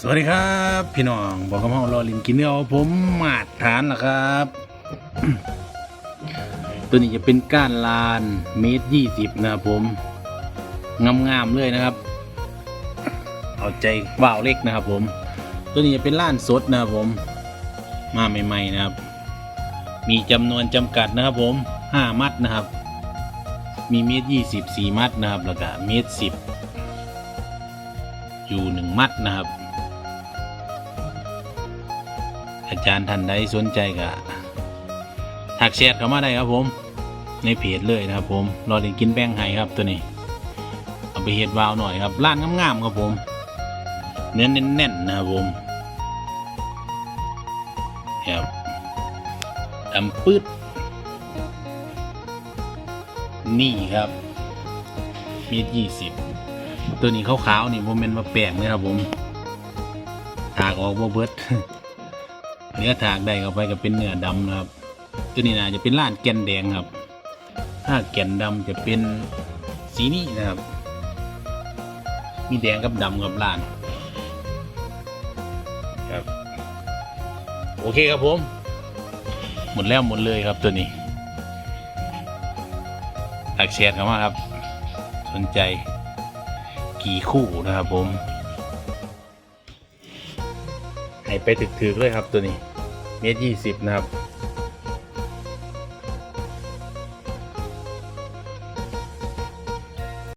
สวัสดีครับ พี่น้องบอกกับเฮารอลินกินเนื้อผมมาดฐานละครับ ตัวนี้จะเป็นก้านลานเมตรยี่สิบนะครับผมงามๆเลยนะครับ เอาใจว่าวเล็กนะครับผม ตัวนี้จะเป็นล้านสดนะครับผม มาใหม่ๆนะครับ มีจำนวนจำกัดนะครับผมห้ามัดนะครับ มีเมตรยี่สิบสี่มัดนะครับแล้วก็เมตรสิบอยู่หนึ่งมัดนะครับ อาจารย์ท่านใดสนใจก็ทักแชทเข้ามาได้ครับผม ในเพจเลยนะครับ ผมรอเด็กกินแป้งไห้ครับตัวนี้เอาไปเฮ็ดวาวหน่อยครับร้านงามๆครับผม เนื้อแน่นๆนะครับผมครับดำปืดนี่ครับมีดยี่สิบตัวนี้ขาวๆนี่โมเมนต์มาแปลงเลยครับผมถากออกบ่เบิด เนื้อถากได้เข้าไปก็เป็นเนื้อดำนะครับ ตัวนี้น่าจะเป็นล้านแกนแดงครับ ถ้าแกนดำจะเป็นสีนี้นะครับ มีแดงกับดำกับล้านครับ โอเคครับผม หมดแล้วหมดเลยครับตัวนี้ทักแชทเข้ามาครับ สนใจกี่คู่นะครับผมให้ไปถึกๆเลยครับตัวนี้ เมตรยี่สิบนะครับ